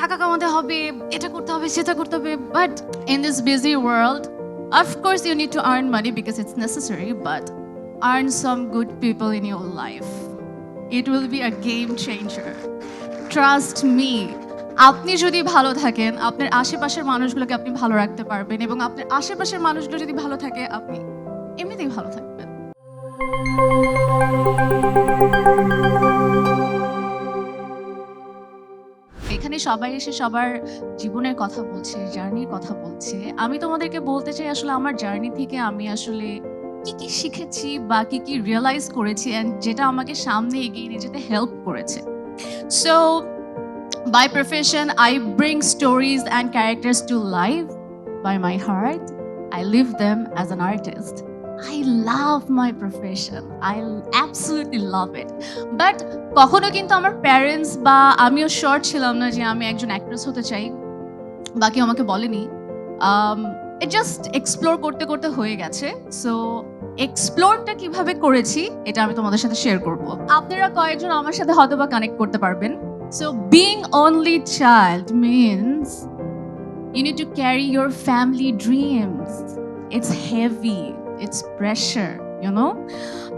টাকা কামাতে হবে, এটা করতে হবে, সেটা করতে হবে but in this busy world of course you need to earn money because it's necessary but earn some good people in your life it will be a game changer trust me আপনি যদি ভালো থাকেন, আপনার আশেপাশের মানুষগুলোকে আপনি ভালো রাখতে পারবেন এবং আপনার আশেপাশের মানুষগুলো যদি ভালো থাকে, আপনি এমনিতেই ভালো থাকবেন। এখানে সবাই এসে সবার জীবনের কথা বলছে জার্নির কথা বলছে। আমি তোমাদেরকে বলতে চাই, আসলে আমার জার্নি থেকে আমি আসলে কি কি শিখেছি বা কি কি রিয়েলাইজ করেছি অ্যান্ড যেটা আমাকে সামনে এগিয়ে নিয়ে যেতে হেল্প করেছে। So by profession I bring stories and characters to live by my heart I live them as an artist I love my profession I absolutely love it but কখনো কিন্তু আমার প্যারেন্টস বা আমিও শর্ট ছিলাম না যে আমি একজন অ্যাক্ট্রেস হতে চাই। বা কেউ আমাকে বলেনি। ইট জাস্ট এক্সপ্লোর করতে করতে হয়ে গেছে। সো এক্সপ্লোরটা কীভাবে করেছি এটা আমি তোমাদের সাথে শেয়ার করব। আপনারা কয়েকজন আমার সাথে হয়তো বা কানেক্ট করতে পারবেন। So being only child means you need to carry your family dreams. It's heavy, it's pressure you know?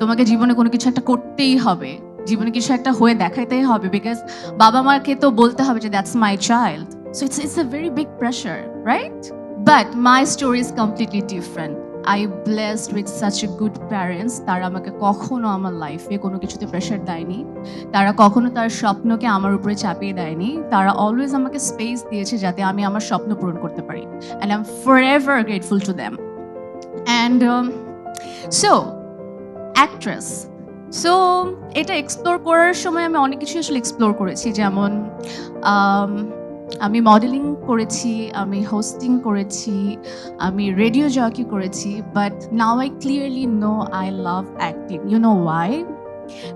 তোমাকে জীবনে কোনো কিছু একটা করতেই হবে। জীবনে কিছু একটা হয়ে দেখাইতেই হবে বিকজ বাবা মাকে তো বলতে হবে যে that's my child so it's it's a very big pressure right but my story is completely different I blessed with such a good parents তারা আমাকে কখনো আমার লাইফে কোনো কিছুতে প্রেশার দেয়নি। তারা কখনো তার স্বপ্নকে আমার উপরে চাপিয়ে দেয়নি। তারা অলওয়েজ আমাকে স্পেস দিয়েছে যাতে আমি আমার স্বপ্ন পূরণ করতে পারি। And I am forever grateful to them and so actress so এটা এক্সপ্লোর করার সময় আমি অনেক কিছু আসলে এক্সপ্লোর করেছি। যেমন, আমি মডেলিং করেছি, আমি হোস্টিং করেছি, আমি রেডিও জকি করেছি। But now I clearly know I love acting you know why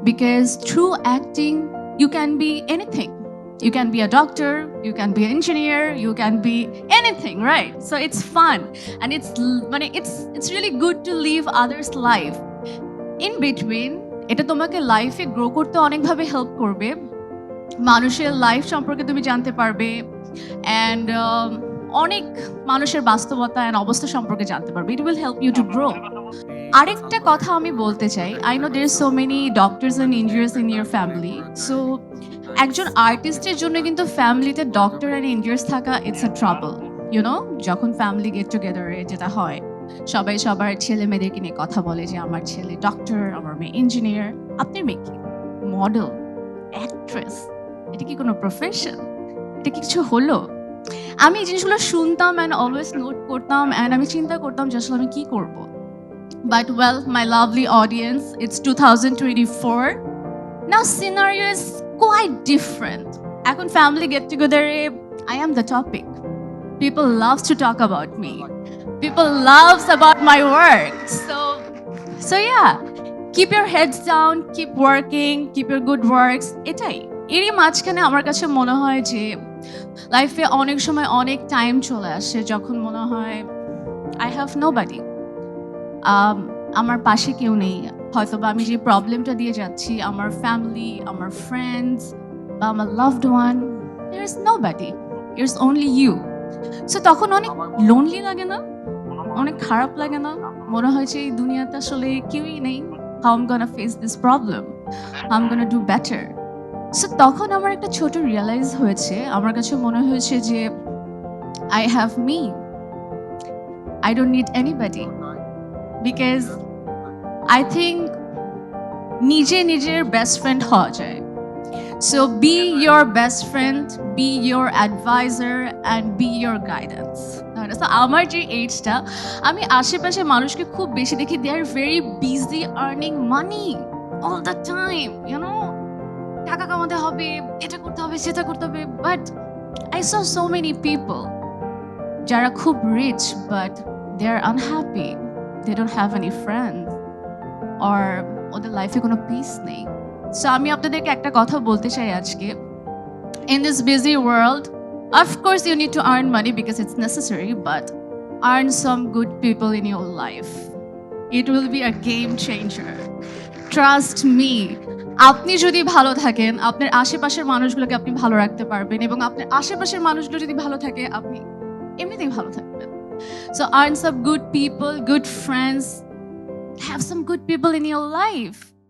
because through acting, you can be anything you can be a doctor, you can be an engineer, you can be anything, right? So it's fun. And it's মানে it's it's really good to live others life. In between, এটা তোমাকে লাইফে grow করতে অনেকভাবে help করবে। মানুষের life সম্পর্কে তুমি জানতে পারবে। অ্যান্ড অনেক মানুষের বাস্তবতা অ্যান্ড অবস্থা সম্পর্কে জানতে পারবে। It will help you to grow আরেকটা কথা আমি বলতে চাই। I know there so many doctors and engineers in your family so একজন আর্টিস্টের জন্য কিন্তু ফ্যামিলিতে ডক্টর অ্যান্ড ইঞ্জিনিয়ার্স থাকা it's a trouble you know যখন ফ্যামিলি গেট টুগেদারে যেটা হয় সবাই সবার ছেলে মেয়েদেরকে নিয়ে কথা বলে যে আমার ছেলে ডক্টর আমার মেয়ে ইঞ্জিনিয়ার আপনার মেয়ে কি? মডেল অ্যাক্ট্রেস এটা কি কোনো প্রফেশন এটা কিছু হলো? আমি এই জিনিসগুলো শুনতাম অ্যান্ড অলওয়েজ নোট করতাম অ্যান্ড আমি চিন্তা করতাম যে আসলে আমি কি করব? My lovely audience lovely audience, it's 2024. Now scenario is quite different. এখন family get together, I am the topic. People love to talk about me. People loves about my work. So, so yeah, keep your heads down, keep working, keep your good works. এটাই এরই মাঝখানে আমার কাছে মনে হয় যে লাইফে অনেক সময় অনেক টাইম চলে আসে যখন মনে হয় আই হ্যাভ নো বাডি আম, আমার পাশে কেউ নেই হয়তো বা আমি যে প্রবলেমটা দিয়ে যাচ্ছি, আমার ফ্যামিলি আমার ফ্রেন্ডস বা আমার loved one there is nobody it's only you so তখন অনেক লোনলি লাগে না? অনেক খারাপ লাগে না? মনে হয় যে এই দুনিয়াতে আসলে কেউই নেই। How am gonna face this problem how am gonna do better so তখন আমার একটা ছোট রিয়েলাইজ হয়েছে। আমার কাছে মনে হয়েছে যে I have me I don't need anybody because I think নিজে নিজের বেস্ট ফ্রেন্ড হওয়া যায়। So be your best friend be your advisor and be your guidance আমার যে এইজটা আমি আশেপাশে মানুষকে খুব বেশি দেখি they are very busy earning money all the time you know টাকা কামাতে হবে, এটা করতে হবে, সেটা করতে হবে but I saw so many people যারা খুব rich but they are unhappy they don't have any friends or ওদের লাইফে কোনো পিস নেই। সো আমি আপনাদেরকে একটা কথা বলতে চাই আজকে। In this busy world of course you need to earn money because it's necessary but earn some good people in your life it will be a game changer trust me আপনি যদি ভালো থাকেন, আপনার আশেপাশের মানুষগুলোকে আপনি ভালো রাখতে পারবেন এবং আপনার আশেপাশের মানুষগুলো যদি ভালো থাকে, আপনি এমনিতেই ভালো থাকবেন। So earn some good people good friends have some good people in your life